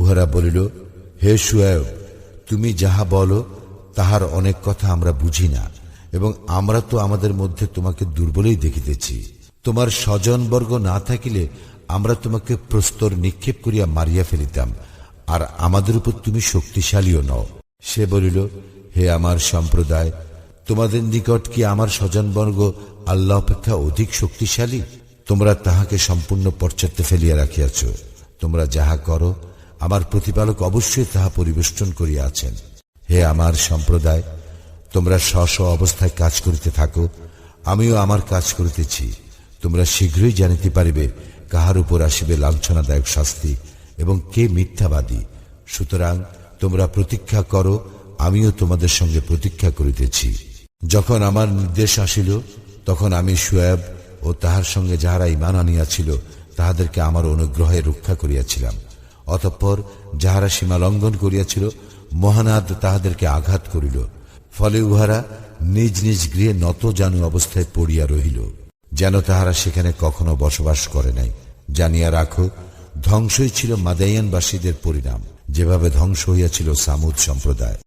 উহারা বলিল, হে সুয়েব, তুমি যাহা বলো, তাহার অনেক কথা আমরা বুঝি না, এবং আমরা তো আমাদের মধ্যে তোমাকে দুর্বলেই দেখিতেছি। তোমার স্বজনবর্গ না থাকিলে আমরা তোমাকে প্রস্তর নিক্ষেপ করিয়া মারিয়া ফেলিতাম, আর আমাদের উপর তুমি শক্তিশালীও নও। সে বলিল, হে আমার সম্প্রদায়, তোমাদের নিকট কি আমার স্বজনবর্গ আল্লাহ অপেক্ষা অধিক শক্তিশালী? তোমরা তাহাকে সম্পূর্ণ পশ্চাতে ফেলিয়া রাখিয়াছ। তোমরা যাহা করো আমার প্রতিপালক অবশ্যই তাহা পরিবেষ্টন করিয়া আছেন হে আমার সম্প্রদায়, তোমরা স্ব স্ব অবস্থায় কাজ করিতে থাকো, আমিও আমার কাজ করিতেছি। তোমরা শীঘ্রই জানিতে পারিবে কাহার উপর আসিবে লাঞ্ছনাদায়ক শাস্তি এবং কে মিথ্যাবাদী। সুতরাং তোমরা প্রতীক্ষা করো, আমিও তোমাদের সঙ্গে প্রতীক্ষা করিতেছি। যখন আমার নির্দেশ আসিল, তখন আমি সুয়েব ও তাহার সঙ্গে যাহারা ইমান আনিয়াছিল, তাহাদেরকে আমার অনুগ্রহে রক্ষা করিয়াছিলাম। অতঃপর যাহারা সীমা লঙ্ঘন করিয়াছিল, মহানাদ তাহাদেরকে আঘাত করিল, ফলে উহারা নিজ নিজ গৃহে নত জানু অবস্থায় পড়িয়া রহিল, যেন তাহারা সেখানে কখনো বসবাস করে নাই। জানিয়া রাখো, ধ্বংসই ছিল মাদাইয়ানবাসীদের পরিণাম, যেভাবে ধ্বংস হইয়াছিল সামুদ সম্প্রদায়।